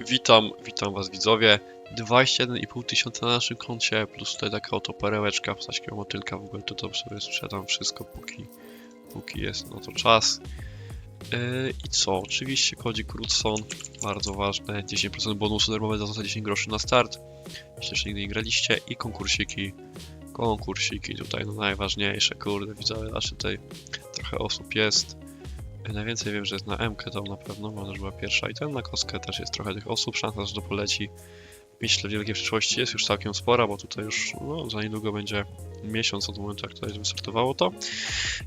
Witam, witam was widzowie. 21,5 tysiąca na naszym koncie, plus tutaj taka oto perełeczka w motylka. W ogóle to, to sobie sprzedam wszystko, póki, póki jest no to czas. Yy, I co? Oczywiście kodzik Rootson, bardzo ważne. 10% bonusu darmowe za zasadzie 10 groszy na start. Jeśli jeszcze nigdy nie graliście. I konkursiki. Konkursiki tutaj, no najważniejsze, kurde, widzowie, znaczy tutaj trochę osób jest. Najwięcej wiem, że jest na MK to na pewno, bo ona już była pierwsza i ten na kostkę też jest trochę tych osób, szansa, że to poleci. Myślę, w wielkiej przyszłości jest już całkiem spora, bo tutaj już no, za niedługo będzie miesiąc od momentu, jak tutaj wystartowało to.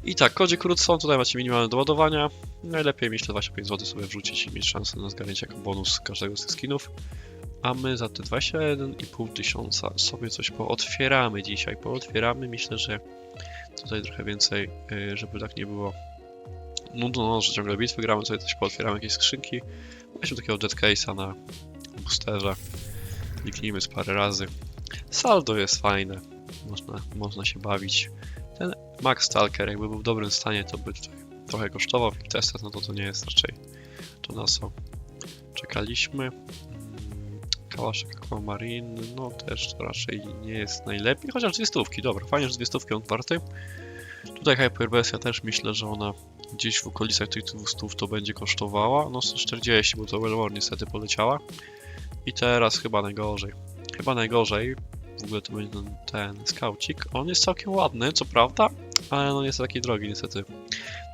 I tak, kodzik Rootson, tutaj macie minimalne doładowania. Najlepiej myślę 25 zł sobie wrzucić i mieć szansę na zgarnięcie jako bonus każdego z tych skinów. A my za te 21,5 tysiąca sobie coś pootwieramy dzisiaj. Pootwieramy, myślę, że tutaj trochę więcej, yy, żeby tak nie było nudno, no, że ciągle bitwy gramy, sobie coś pootwieramy, jakieś skrzynki. Weźmy takiego Dead Case'a na boosterze. Kliknijmy z parę razy. Saldo jest fajne. Można, można się bawić. Ten Max Stalker, jakby był w dobrym stanie, to by tutaj trochę kosztował. W testach, no to to nie jest raczej to na co czekaliśmy. Mm, Kałaszek Aquamarine, no też to raczej nie jest najlepiej, chociaż dwie stówki, dobra, fajnie, że dwie stówki on warty. Tutaj Hyperbestia też myślę, że ona gdzieś w okolicach tych 200 to będzie kosztowała. No 140, bo to Wellmore niestety poleciała. I teraz chyba najgorzej. Chyba najgorzej. W ogóle to będzie ten, ten. On jest całkiem ładny, co prawda, ale no nie jest taki drogi niestety.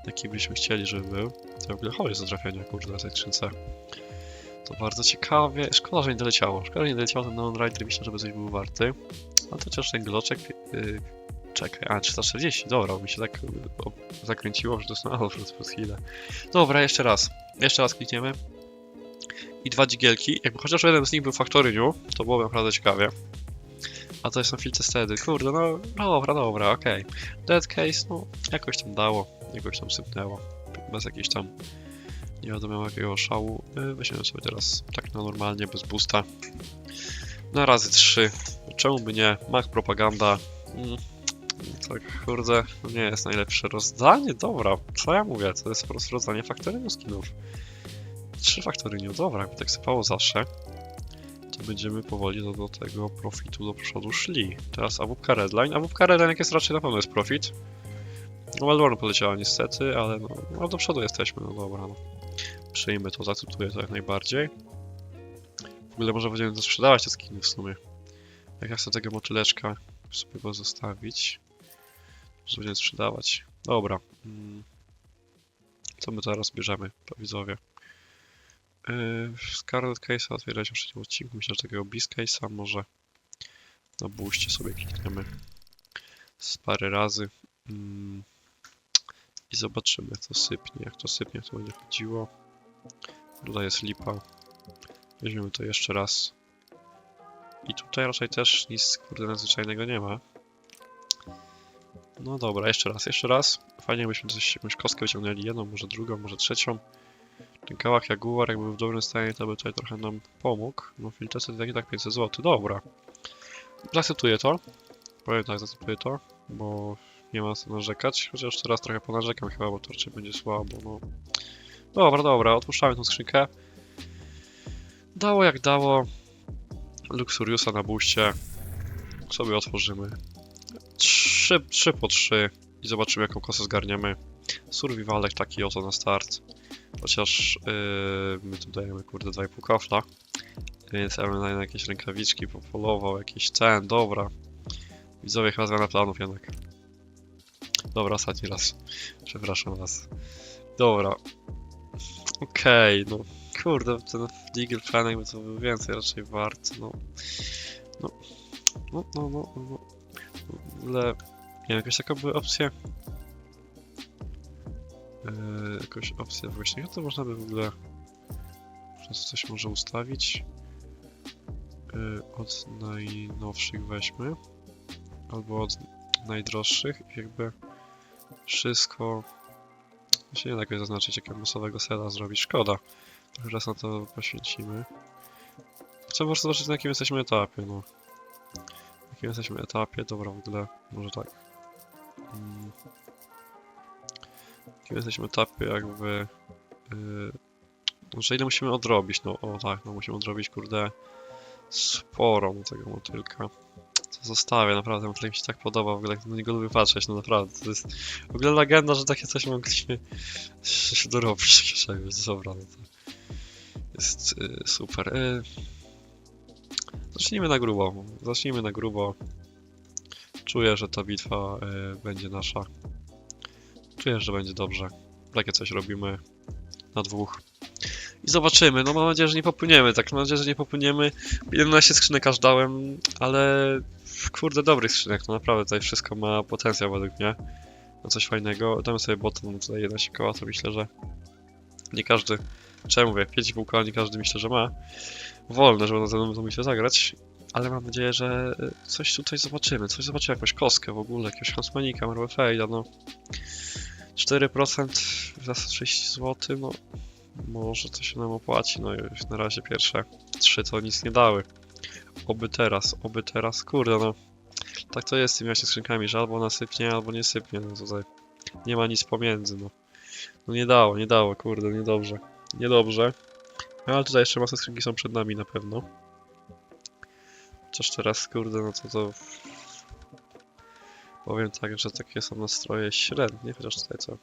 Jaki byśmy chcieli, żeby był. To w ogóle chodzi za trafienia, kurde, na tej skrzynce. To bardzo ciekawie. Szkoda, że nie doleciało. Szkoda, że nie doleciało ten Neon Rider. Myślę, żeby coś był warty. A chociaż ten gloczek yy, Czekaj, a 340, dobra, mi się tak y, zakręciło, że to jest mało przez, chwilę. Dobra, jeszcze raz. Jeszcze raz klikniemy. I dwa dzigielki. Jakby chociaż jeden z nich był Factory New, to byłoby naprawdę ciekawie. A to na filce wtedy. Kurde, no dobra, dobra, okej. Dead Case, no jakoś tam dało, jakoś tam sypnęło. Bez jakiejś tam nie wiadomo jakiego szału. Yy, Weźmiemy sobie teraz tak normalnie, bez boosta. Na razy trzy. Czemu by nie? Mac propaganda. Mm. Tak, kurde, to nie jest najlepsze rozdanie. Dobra, co ja mówię? To jest po prostu rozdanie faktoryniu skinów. Trzy faktoryniu, dobra, jakby tak sypało zawsze, to będziemy powoli do, do tego profitu do przodu szli. Teraz AWP Redline. AWP Redline jak jest raczej na pewno jest profit. No Wellborn poleciała niestety, ale no, no do przodu jesteśmy, no dobra, no. Przyjmę to, zacytuję to jak najbardziej. W ogóle może będziemy sprzedawać te skiny w sumie. Jak ja chcę tego motyleczka sobie go zostawić. Że będziemy sprzedawać. Dobra. mm. Co my teraz bierzemy, to widzowie? Yy, Scarlet Case'a otwierać w trzecim odcinku. Myślę, że takiego Beast Case'a może na booście sobie klikniemy z parę razy. Mm. I zobaczymy, co sypnie. Jak to sypnie, jak to będzie chodziło. Tutaj jest lipa. Weźmiemy to jeszcze raz. I tutaj raczej też nic kurde nadzwyczajnego nie ma. No dobra, jeszcze raz, jeszcze raz. Fajnie jakbyśmy coś, jakąś kostkę wyciągnęli, jedną, może drugą, może trzecią. Ten kałach Jaguar jakby w dobrym stanie, to by tutaj trochę nam pomógł. No filtresy tak i tak 500 zł, dobra. Zaakceptuję to. Powiem tak, zaakceptuję to, bo nie ma co narzekać. Chociaż teraz trochę ponarzekam chyba, bo to raczej będzie słabo, no. Dobra, dobra, odpuszczamy tą skrzynkę. Dało jak dało. Luxuriusa na buście sobie otworzymy. 3, 3 po 3 i zobaczymy jaką kosę zgarniemy. Survivalek taki oto na start. Chociaż yy, my tu dajemy kurde 2,5 kafla. Więc ja bym na jakieś rękawiczki popolował, jakiś ten, dobra. Widzowie chyba zmiana planów jednak. Dobra, ostatni raz. Przepraszam was. Dobra. Okej, no kurde, ten legal plan jakby to był więcej raczej wart, no. No, no, no, no, no. W ogóle, nie taka była opcja. Yy, jakaś opcja właśnie, jak to można by w ogóle przez coś może ustawić. Yy, od najnowszych weźmy. Albo od najdroższych i jakby wszystko się nie da jakoś zaznaczyć, jakiego masowego sela zrobić. Szkoda. Trochę czas na to poświęcimy. Chcę po zobaczyć na jakim jesteśmy etapie, no. Na jakim jesteśmy etapie, dobra w ogóle, może tak. Mm. Na jakim jesteśmy etapie jakby... Yy, ile musimy odrobić? No o tak, no musimy odrobić kurde sporo tego motylka. To zostawię, naprawdę, motyl mi się tak podoba, w ogóle na niego lubię patrzeć, no naprawdę, to jest w ogóle legenda, że takie coś mogliśmy się dorobić, czegoś, dobra, no to jest y, super. Y, zacznijmy na grubo, zacznijmy na grubo. Czuję, że ta bitwa y, będzie nasza. Czuję, że będzie dobrze. Takie coś robimy na dwóch. I zobaczymy, no mam nadzieję, że nie popłyniemy, tak mam nadzieję, że nie popłyniemy. 11 skrzynek aż dałem, ale kurde dobrych skrzynek, no naprawdę tutaj wszystko ma potencjał według mnie. Na coś fajnego. Damy sobie botem tutaj 11 koła, to myślę, że nie każdy, czemu mówię, 5,5 koła nie każdy myślę, że ma. Wolne, żeby na tą myślę zagrać. Ale mam nadzieję, że y, coś tutaj zobaczymy, coś zobaczymy, jakąś kostkę w ogóle, jakiegoś Hansmanika, Marvel Fade'a, no. 4% za 6 zł, no może to się nam opłaci, no już na razie pierwsze trzy to nic nie dały. Oby teraz, oby teraz, kurde no. Tak to jest z tymi właśnie skrzynkami, że albo nasypnie, albo nie sypnie, no tutaj nie ma nic pomiędzy, no. No nie dało, nie dało, kurde, niedobrze, niedobrze. No, ale tutaj jeszcze masa skrzynki są przed nami na pewno. Chociaż teraz, kurde, no to to... Powiem tak, że takie są nastroje średnie, chociaż tutaj co...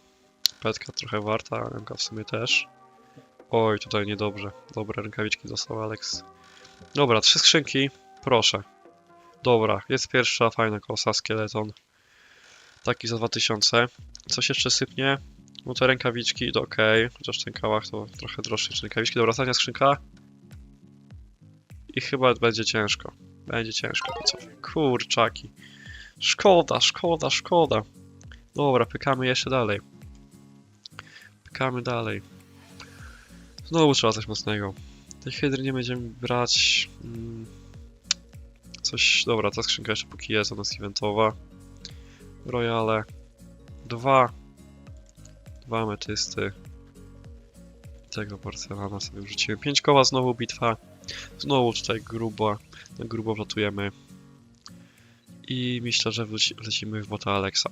Petka trochę warta, MK w sumie też. Oj, tutaj niedobrze. Dobre rękawiczki dostał Alex. Dobra, trzy skrzynki. Proszę. Dobra, jest pierwsza fajna kosa, skeleton. Taki za 2000. Coś jeszcze sypnie? No te rękawiczki, to okej. Chociaż ten kałach to trochę droższe niż rękawiczki. Dobra, ostatnia skrzynka. I chyba będzie ciężko. Będzie ciężko. Co? Kurczaki. Szkoda, szkoda, szkoda. Dobra, pykamy jeszcze dalej. Pykamy dalej. Znowu trzeba coś mocnego. Tej hydry nie będziemy brać. Mm, coś. Dobra, ta skrzynka jeszcze póki jest, ona jest eventowa. Royale. Dwa. Dwa metysty. Tego porcelana sobie wrzuciłem. Pięć koła, znowu bitwa. Znowu tutaj grubo. Grubo wlatujemy. I myślę, że lecimy w bota Alexa.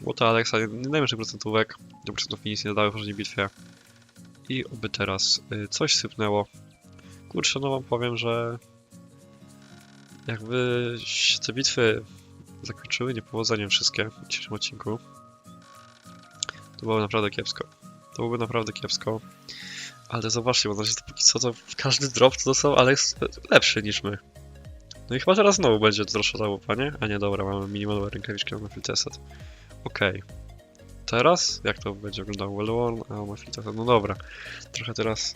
Bota Alexa, nie, dajmy 3% do procentów mi nic nie dały w poprzedniej bitwie. I oby teraz y, coś sypnęło. Kurczę, no wam powiem, że jakby się te bitwy zakończyły niepowodzeniem wszystkie w dzisiejszym odcinku, to byłoby naprawdę kiepsko. To byłoby naprawdę kiepsko. Ale zobaczcie, bo na razie póki co to każdy drop to dostał Alex lepszy niż my. No i chyba teraz znowu będzie droższa załupa, nie? A nie, dobra, mamy minimalne rękawiczki, mamy filteset. Okej. Teraz? Jak to będzie wyglądało? Well worn, a mamy filteset. No dobra. Trochę teraz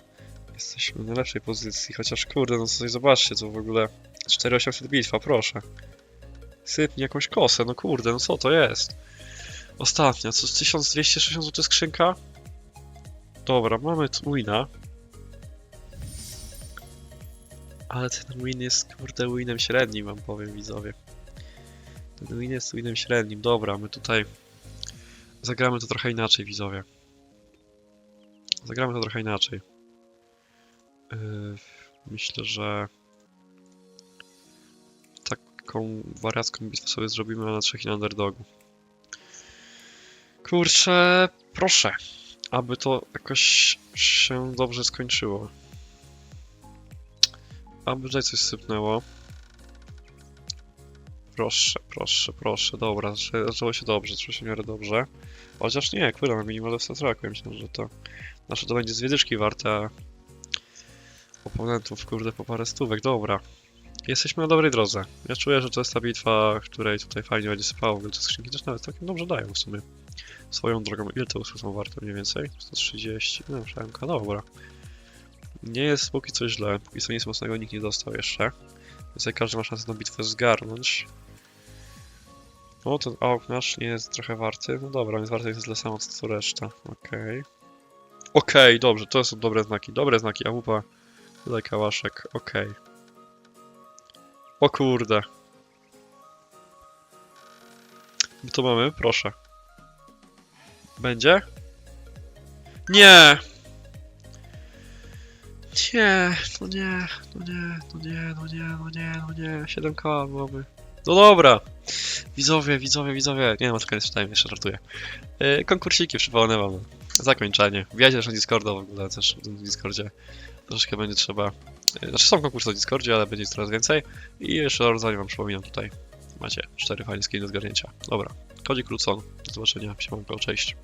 jesteśmy na lepszej pozycji, chociaż kurde, no coś zobaczcie, to w ogóle 4800 bitwa, proszę. Sypnij jakąś kosę, no kurde, no co to jest? Ostatnia, co z 1260 zł skrzynka? Dobra, mamy tu Ale ten win jest, kurde, winem średnim, wam powiem, widzowie. Ten win jest winem średnim. Dobra, my tutaj zagramy to trochę inaczej, widzowie. Zagramy to trochę inaczej. Yy, myślę, że taką wariacką bitwę sobie zrobimy na trzech i na underdogu. Kurczę, proszę, aby to jakoś się dobrze skończyło. Aby tutaj coś sypnęło. Proszę, proszę, proszę, dobra, zaczę- zaczęło się dobrze, zaczęło się w miarę dobrze. Chociaż nie, kurde, na minimalne w traku, ja myślę, że to... Nasze to będzie z wiedyczki warte, a oponentów, kurde, po parę stówek, dobra. Jesteśmy na dobrej drodze. Ja czuję, że to jest ta bitwa, której tutaj fajnie będzie sypało, więc te skrzynki też nawet całkiem dobrze dają w sumie. Swoją drogą, ile te usły są warte mniej więcej? 130, no przemka, dobra. Nie jest póki co źle, póki co nic mocnego nikt nie dostał jeszcze. Więc tutaj każdy ma szansę tą bitwę zgarnąć. O, ten auk nasz nie jest trochę warty. No dobra, jest warty jest tyle samo co reszta. Okej. Okej, dobrze, to są dobre znaki. Dobre znaki, AWP. Tutaj kałaszek, okej. O kurde. My to mamy, proszę. Będzie? Nie! Nie, no nie, no nie, no nie, no nie, no nie, no nie, 7k mamy. No dobra! Widzowie, widzowie, widzowie, nie no, tylko nie czytałem, jeszcze żartuję. Yy, konkursiki przypomnę wam. zakończenie. Wbijajcie też na Discorda w ogóle, też w Discordzie. Troszeczkę będzie trzeba... e, Znaczy są konkursy na Discordzie, ale będzie ich coraz więcej. I jeszcze zanim wam przypominam tutaj, macie cztery fajne skiny do zgarnięcia. Dobra, kodzik Lucon. Do zobaczenia, siemanko, cześć.